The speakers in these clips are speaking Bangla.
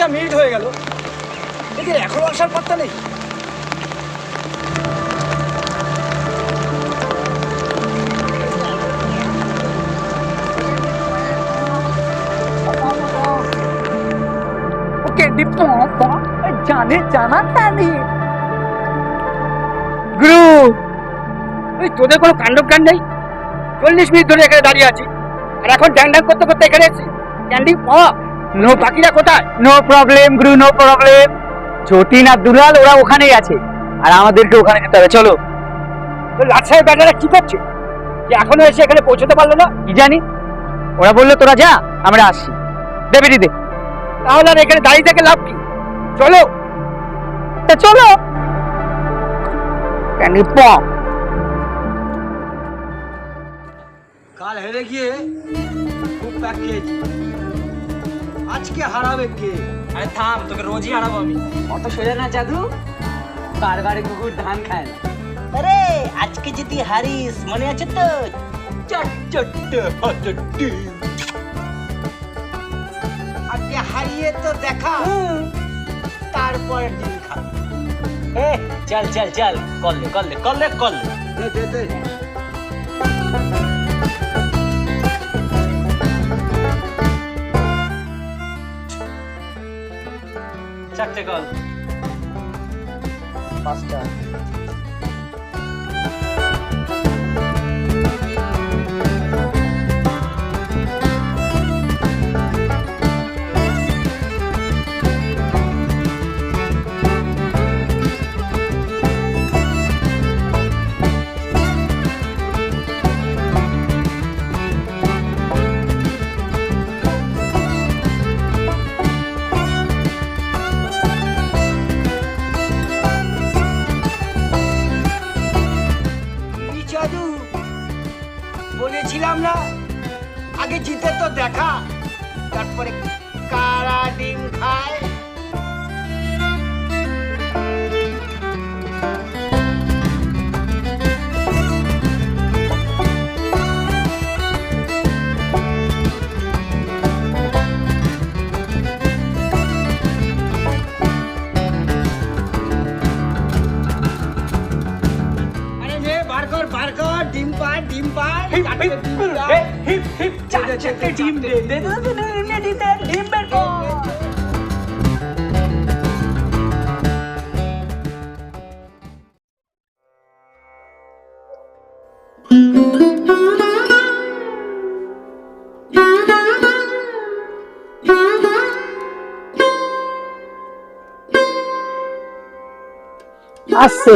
পাঁচটা মিনিট হয়ে গেল। এদের এখনও আসার পাত্তা নেই। জানে, জানা তোদের কোনো নেই? চল্লিশ মিনিট ধরে এখানে দাঁড়িয়ে আছি। আর এখন ড্যাং ড্যাং করতে করতে এখানে এসেছি। ক্যান্ডি পাওয়া নো বাকিরা কোথায়? নো প্রবলেম গুরু নো প্রবলেম যতীন আর দুলাল ওরা ওখানেই আছে। আর আমাদেরকে ওখানে যেতে হবে। চলো। তো লাচ্ছায় ব্যাটারা কি করছে? যে এখনও এসে এখানে পৌঁছতে পারল না? কি জানি? ওরা বলল তোরা যা আমরা আসছি। দেবে দিদি। তাহলে আর এখানে দাঁড়িয়ে থেকে লাভ কি? চলো। তা চলো। কাল হেরে গিয়ে খুব প্যাক খেয়েছি। আজকে হারাবে কে? আরে থাম তোকে রোজই হারাবো আমি। অত সোজা না জাদু? বারবারে কুকুর ধান খায় না। আরে আজকে যদি হারিস মনে আছে তো চট চট হটটি আজকে হারিয়ে তো দেখা। তারপর দিন খাবে। এ চল চল চল। কল দে কল দে কল দে কল দে দে। চারটে কল পাঁচটা। পাড় ডিম পাড় চারটে ডিম দাও। হিপ হিপ চার চারটে ডিম দে দে দে দে দে, দে, দে, দে, ডিম বের কর আসছে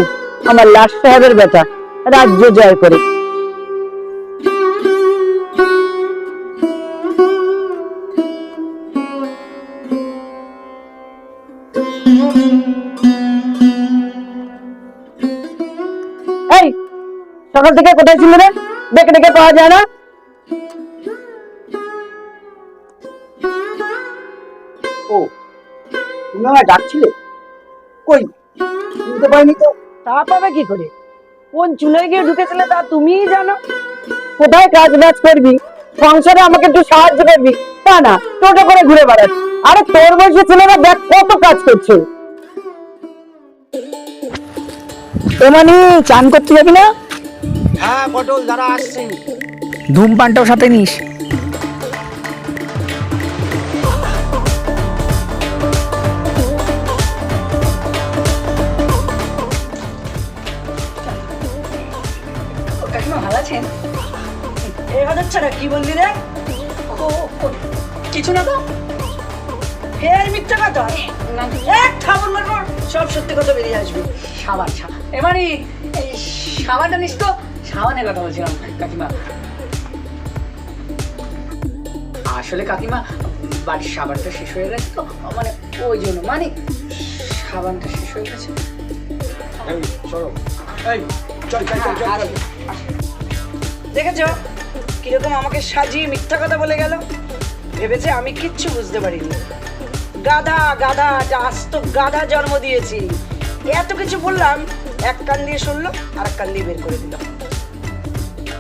আমার লাশ সাহেবের বেটা রাজ্য জয় করে সকাল থেকে কোথায় ছিল রে? ডেকে ডেকে পাওয়া যায় না। ও তুমি আমায় ডাকছিলে? কই? শুনতে পাইনি তো। তা পাবে কি করে? কোন চুলোয় গিয়ে ঢুকেছিলে তা তুমিই জানো। কোথায় কাজ বাজ করবি? সংসারে আমাকে একটু সাহায্য করবি? তা না টোটো করে ঘুরে বেড়াস আরে তোর বয়সী ছেলেরা দেখ কত কাজ করছে। এ মানে চান করতে যাবি না? হ্যাঁ পটল দাঁড়া আসছি। ধূমপানটাও সাথে নিস। ভালো আছেন? এবার কি বললি রে? কিছু না তো? ফের মিথ্যা কথা? এক খাবার মারবো সব সত্যি কথা বেরিয়ে আসবে। সাবান সাবান। এবারে এই সাবানটা নিস তো। সাবানের কথা বলছিলাম কাকিমা। আসলে কাকিমা বাড়ির সাবানটা শেষ হয়ে গেছে তো মানে ওই জন্য মানে সাবানটা শেষ হয়ে গেছে। দেখেছ কীরকম আমাকে সাজিয়ে মিথ্যা কথা বলে গেল? ভেবেছে আমি কিচ্ছু বুঝতে পারিনি। গাধা গাধা আস্ত গাধা জন্ম দিয়েছি। এত কিছু বললাম এক কান দিয়ে শুনলো আর এক কান দিয়ে বের করে দিল।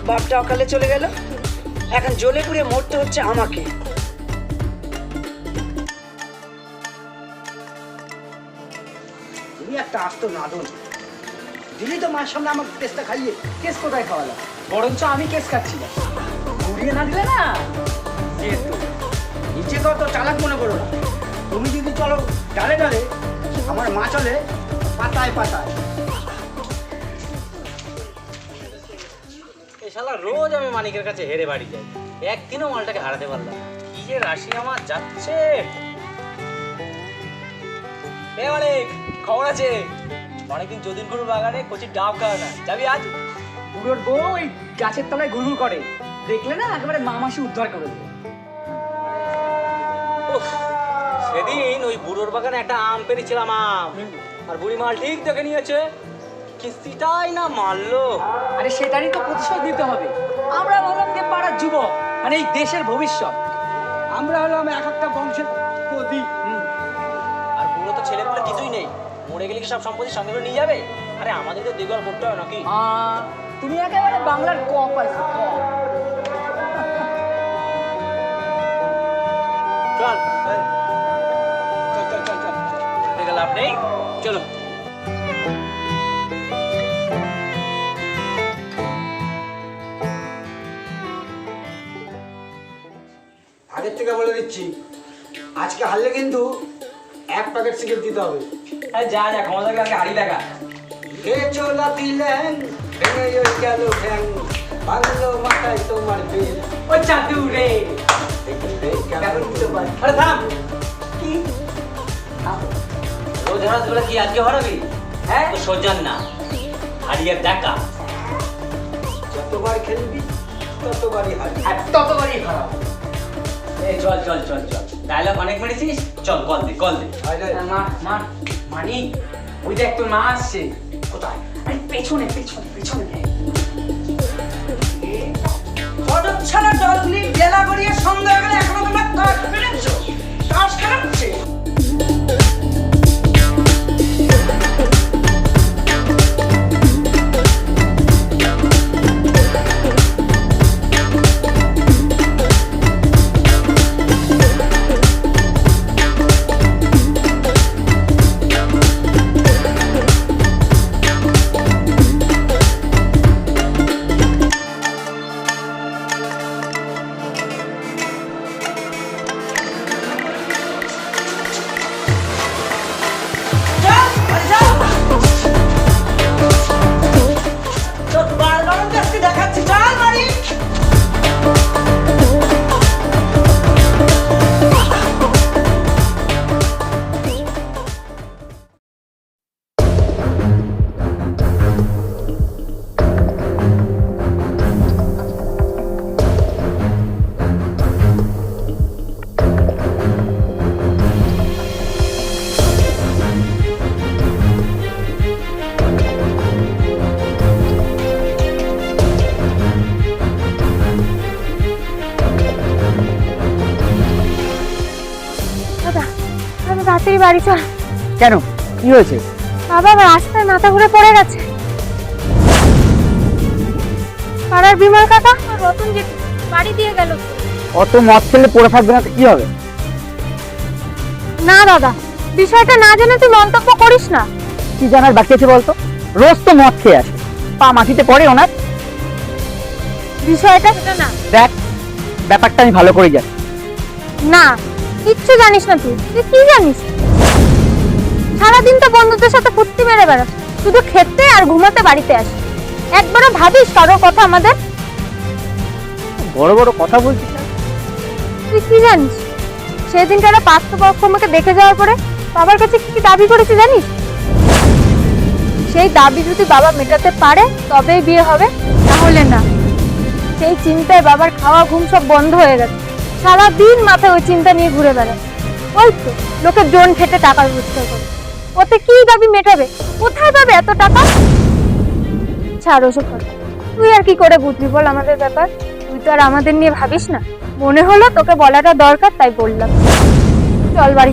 বাপটা অকালে চলে গেল। এখন জ্বলে পুড়ে মরতে হচ্ছে আমাকে। তুমি একটা আস্ত নাদন। দিলি তো মার সামনে আমাকে কেসটা খাইয়ে, কেস কোথায় খাওয়ালাম? বরঞ্চ আমি কেস খাচ্ছি না ঘুরিয়ে না দিলে না? তো চালাক মনে করো তুমি যদি চলো ডালে ডালে, আমার মা চলে পাতায় পাতায়। রোজ আমি মানিকের কাছে হেরে বাড়ি যাই। একদিনও মালটাকে হারাতে পারলাম কি যে রাশি আমার যাচ্ছে। এ মানিক খবর আছে? অনেকদিন যদিন গুরু বাগানে কচি ডাব খাওয়া না। যাবি আজ? বুড়োর বউ ওই গাছের তলায় ঘুরঘুর করে। দেখলে না একেবারে মামাসি উদ্ধার করে দেবে। সেদিন ওই বুড়োর বাগানে একটা আম পেরেছিলাম আম। আর বুড়ি মাল ঠিক দেখে নিয়েছে। কিস্তিটাই না মারলো। আরে সেটারই তো প্রতিশোধ দিতে হবে। আমরা হলাম যে পাড়ার যুবক মানে এই দেশের ভবিষ্যৎ। আমরা হলাম এক একটা বংশের প্রদীপ। আর বুড়ো তো ছেলে পেলে কিছুই নেই। মরে গেলে কি সব সম্পত্তি সঙ্গে নিয়ে যাবে? আরে আমাদের তো দিগল করতে হবে নাকি? তুমি একেবারে বাংলার ক পাইছো চল চল চল চল চল। লাভ নেই। চলো। থেকে বলে দিচ্ছি। আজকে হারলে কিন্তু এক প্যাকেট সিগারেট দিতে হবে। আরে যা যা ক্ষমতা থাকলে হাড়ি দেখা। হে চোলা দিলেন ভেঙে গেল ঠ্যাং। ভাঙলো মাথায় তোমার বেল ও চাদু রে। দেখলে কেমন দিতে পারে আরে থাম। কি? রোজ হারাস কি আজকে হরাবি? হ্যাঁ? তো সোজান না। হারিয়ে দেখা। যতবার খেলবি ততবারই হারবি। আর ততবারই খারাপ এই চল চল চল চল। ডায়লগ অনেক মেরেছিস চল কল দে কল দে। মা মা মানি ওই দেখ তোর মা আসছে। কোথায়? আরে পেছনে পেছনে পেছনে। বাড়ি চল। কেন? কি হয়েছে? বাবা রাস্তায় মাথা ঘুরে পড়ে গেছে। পাড়ার বিমল কাকা আর রতন জেঠু বাড়ি দিয়ে গেল। অত মদ খেলে পড়ে থাকবে না কি হবে? না দাদা বিষয়টা না জেনে তুই মন্তব্য করিস না। কি জানার বাকি আছে বলতো? রোজ তো মদ খেয়ে আসে। পা মাটিতে পড়ে ওনার বিষয়টা সেটা না। দেখ ব্যাপারটা আমি ভালো করে জানি। না কিচ্ছু জানিস না তুই। তুই কি জানিস? সারাদিন তো বন্ধুদের সাথে ফুর্তি মেরে বেড়াস। শুধু খেতে আর ঘুমাতে বাড়িতে আসিস একবারও ভাবিস কারোর কথা আমাদের? বড় বড় কথা বলছিস না? তুই কি জানিস? সেদিন তারা পার্থপক্ষ আমাকে দেখে যাওয়ার পরে বাবার কাছে কি কি দাবি করেছে জানিস? সেই দাবি যদি বাবা মেটাতে পারে তবেই বিয়ে হবে। তাহলে না। সেই চিন্তায় বাবার খাওয়া ঘুম সব বন্ধ হয়ে গেছে। সারাদিন মাথায় ওই চিন্তা নিয়ে ঘুরে বেড়ায়। ওই তো লোকের জোন খেটে টাকার রোজগার করে। ওতে কি দাবি মেটাবে? কোথায় পাবে এত টাকা? ছাড় ওসব তুই আর কি করে বুঝবি বল আমাদের ব্যাপার? তুই তো আর আমাদের নিয়ে ভাবিস না। মনে হলো তোকে বলাটা দরকার, তাই বললাম। চল বাড়ি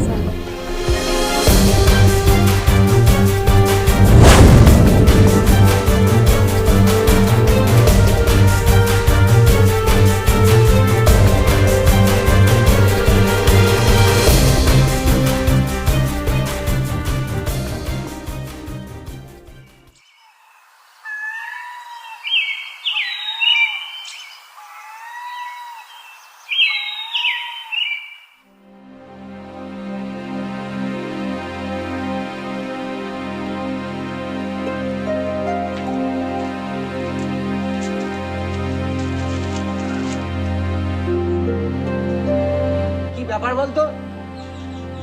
ব্যাপার বলতো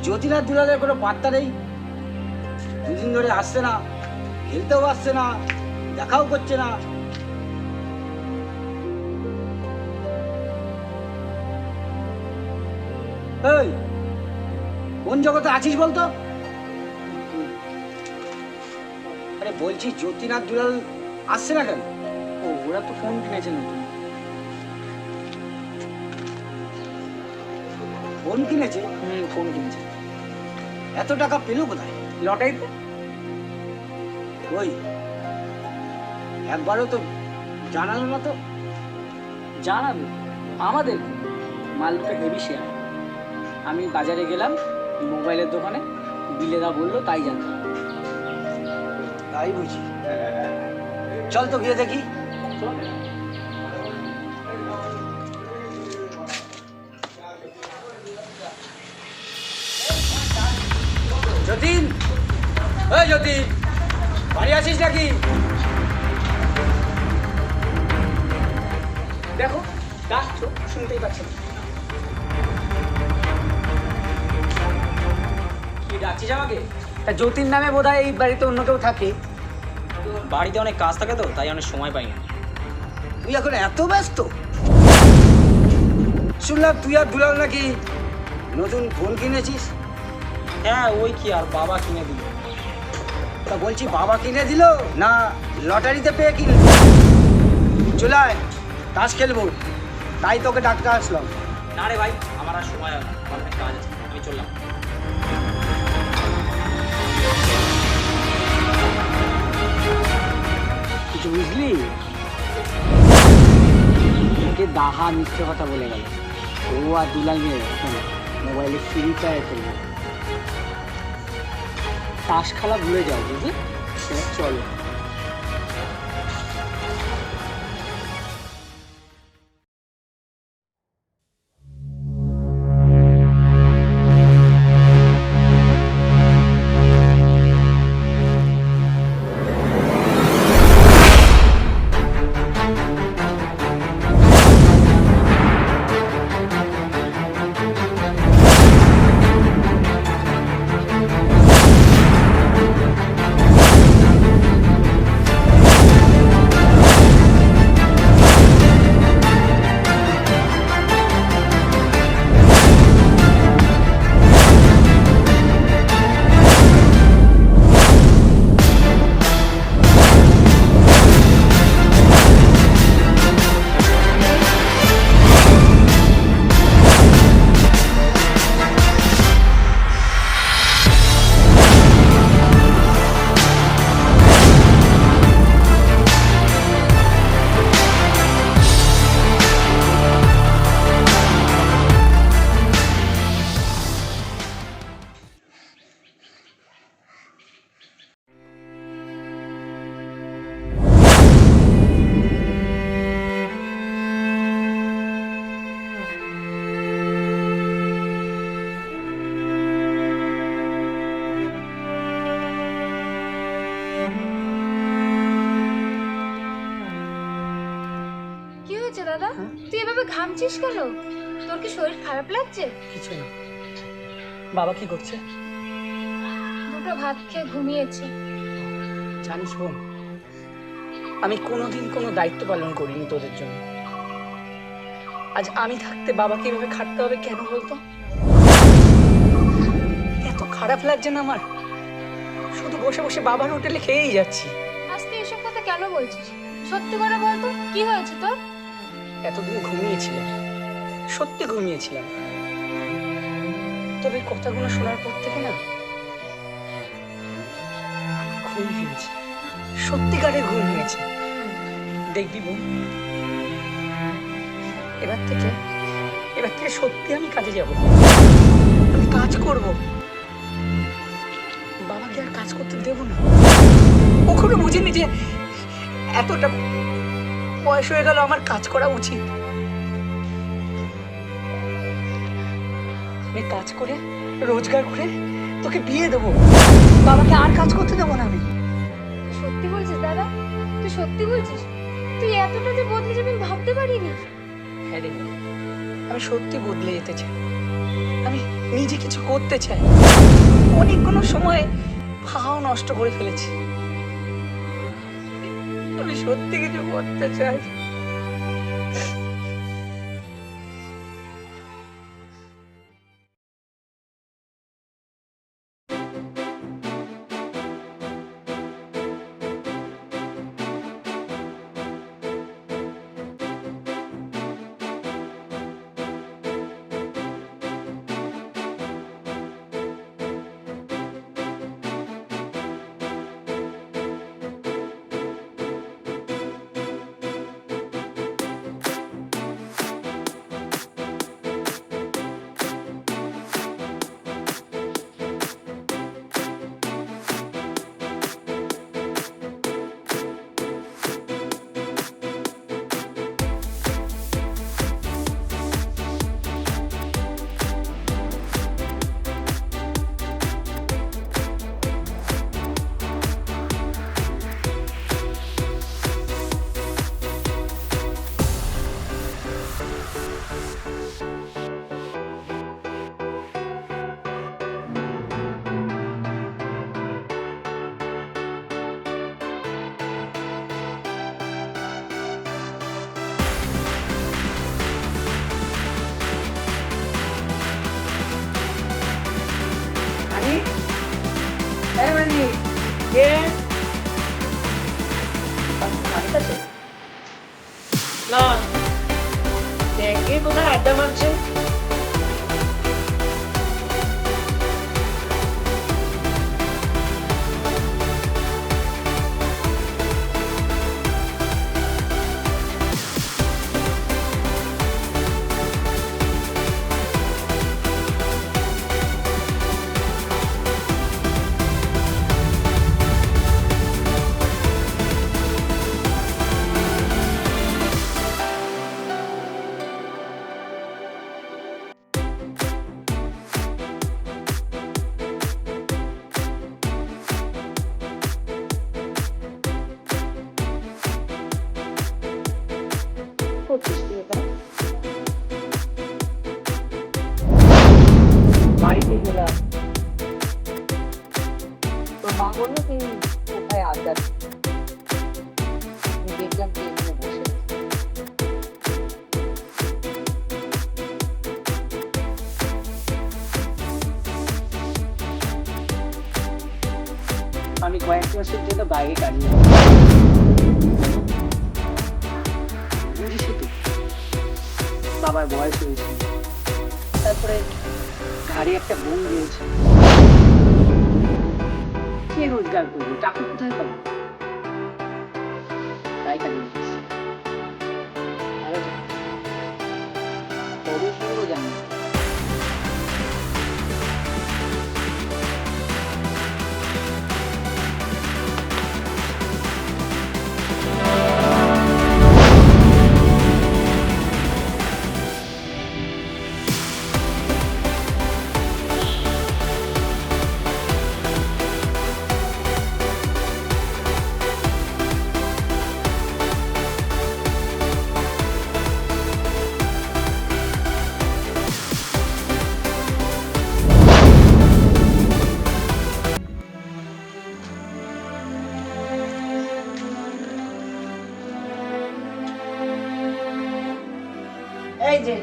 জ্যোতিনাথ দুলালের কোনো পাত্তা নেই। দুদিন ধরে আসছে না, খেলতেও আসছে না, দেখাও করছে না। কোন জগতে আছিস বলতো? আরে বলছি জ্যোতিনাথ দুলাল আসছে না কেন? ও, ওরা তো ফোন কিনেছে নতুন। ফোন কিনেছে? হুম ফোন কিনেছে। এত টাকা পেল কোথায়? লটারিতে? ওই একবারও তো জানালো না তো। জানাবে। আমাদের মালটা হেভি শেয়ার আমি বাজারে গেলাম মোবাইলের দোকানে। বিলেদা বলল তাই জানতাম তাই বুঝি। চল তো গিয়ে দেখি। ডাকছিস আমাকে? তা যতীন নামে বোধ এই বাড়িতে অন্য কেউ থাকে। বাড়িতে অনেক কাজ থাকে তো তাই অনেক সময় পাই না। তুই এখন এত ব্যস্ত? শুনলাম তুই আর দুলাল নাকি নতুন ফোন কিনেছিস? হ্যাঁ ওই কি আর বাবা কিনে দিল। তা বলছি বাবা কিনে দিল না লটারিতে পেয়ে কিনে চলে আয় তাস খেলব। তাই তোকে ডাকতে আসলাম। না রে ভাই আমার আর সময় না। অনেক কাজ আছে আমি চললাম। কিছু বুঝলি? দাহা মিথ্যে কথা বলে গেল। ও আর দুলাল মেয়ে মোবাইলে ফ্রি ফায়ার খেলবে তাস খেলা ভুলে যাও, বুঝলি? চলো। ঘামছিস কেন? তোর কি শরীর খারাপ লাগছে? কিছু না। বাবা কি করছে? দুটো ভাত খেয়ে ঘুমিয়েছে। জানিস বোন আমি কোনোদিন কোনো দায়িত্ব পালন করিনি তোদের জন্য। আজ আমি থাকতে বাবাকে এভাবে খাটতে হবে কেন বলতো? এত খারাপ লাগছে না আমার। শুধু বসে বসে বাবার হোটেলে খেয়েই যাচ্ছি। আজকে এসব কথা কেন বলছিস? সত্যি করে বলতো কি হয়েছে তোর? এতদিন ঘুমিয়েছিলাম সত্যি ঘুমিয়েছিলাম তবে কথাগুলো শোনার পর থেকে না, ঘুম ভেঙেছে। সত্যিকারের ঘুম ভেঙেছে। দেখবি বোন, এবার থেকে এবার থেকে সত্যি আমি কাজে যাব। আমি কাজ করব। বাবাকে আর কাজ করতে দেব না। কখনো বুঝিনি যে এতটা বয়স হয়ে গেল আমার কাজ করা উচিত। আমি কাজ করে রোজগার করে তোকে বিয়ে দেবো। বাবাকে আর কাজ করতে দেবো না আমি। সত্যি বলছিস দাদা? তুই সত্যি বলছিস? তুই এতটা যে বদলে যাবি আমি ভাবতে পারিনি। হ্যাঁ রে আমি সত্যি বদলে যেতে চাই। আমি নিজে কিছু করতে চাই। অনেকগুলো সময় ভাও নষ্ট করে ফেলেছি। আমি সত্যি কিছু করতে চাই না দেখে কোথায় আড্ডা মারছে বুঝিস তো বাবার বয়স হয়েছে। তারপরে ঘাড়ে একটা বোন রয়েছে কে রোজগার করবে? টাকা কোথায় পাবো? এই যে,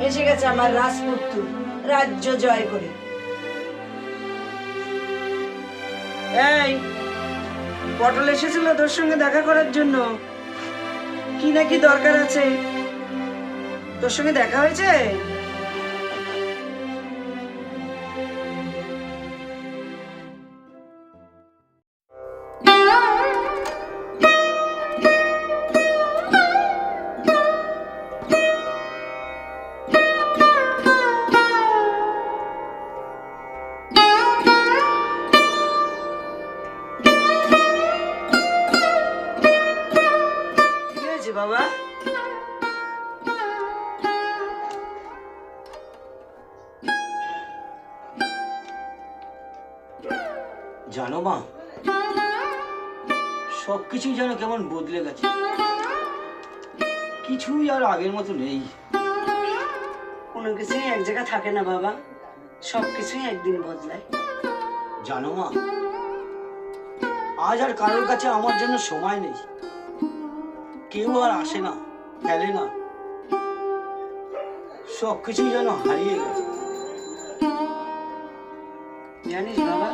এসে গেছে আমার রাজপুত্র। রাজ্য জয় করে। এই, পটল এসেছিল তোর সঙ্গে দেখা করার জন্য। কি না কি দরকার আছে? তোর সঙ্গে দেখা হয়েছে? কিছুই যেন কেমন বদলে গেছে। কিছুই আর আগের মতো নেই। কোনো কিছুই এক জায়গায় থাকে না বাবা। সব কিছুই একদিন বদলায়। জানো মা আজ আর কারোর কাছে আমার জন্য সময় নেই। কেউ আর আসে না ফেলে না। সব কিছুই যেন হারিয়ে গেছে। জানিস বাবা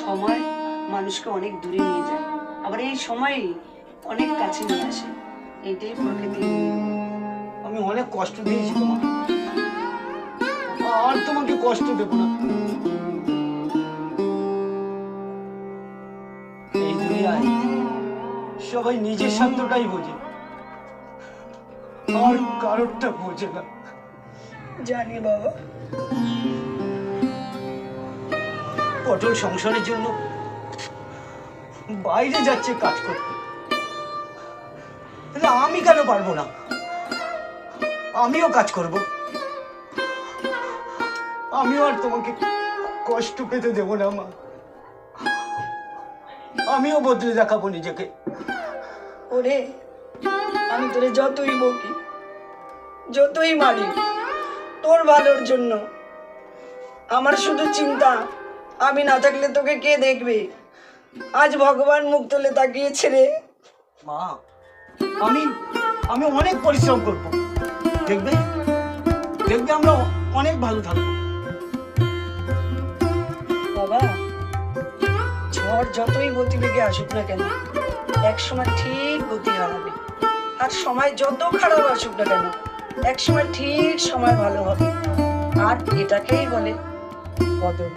সময় মানুষকে অনেক দূরে নিয়ে যায়। আবার এই সময়ই অনেক কাছে নিয়ে আসে। এইটাই প্রকৃতির নিয়ম। আমি অনেক কষ্ট দিয়েছি তোমাকে। আর তোমাকে কষ্ট দেবো না। এই দুনিয়ায় সবাই নিজের স্বার্থটাই বোঝে। আর কারোরটা বোঝে না। জানি বাবা। পটল সংসারের জন্য বাইরে যাচ্ছে কাজ করতে। তাহলে আমি কেন পারব না? আমিও কাজ করব। আমিও আর তোমাকে কষ্ট পেতে দেবো না, মা। আমিও বদলে দেখাবো নিজেকে। ওরে, আমি তোরে যতই বকি, যতই মারি, তোর ভালোর জন্য। আমার শুধু চিন্তা, আমি না থাকলে তোকে কে দেখবে? আজ ভগবান মুখ তুলে তাকিয়েছে রে। মা আমি আমি অনেক পরিশ্রম করব। দেখবে? দেখবে আমরা অনেক ভালো থাকব। বাবা ঝড় যতই গতিবেগে আসুক না কেন এক সময় ঠিক গতি হারাবে। আর সময় যত খারাপ আসুক না কেন এক সময় ঠিক সময় ভালো হবে। আর এটাকেই বলে বদল।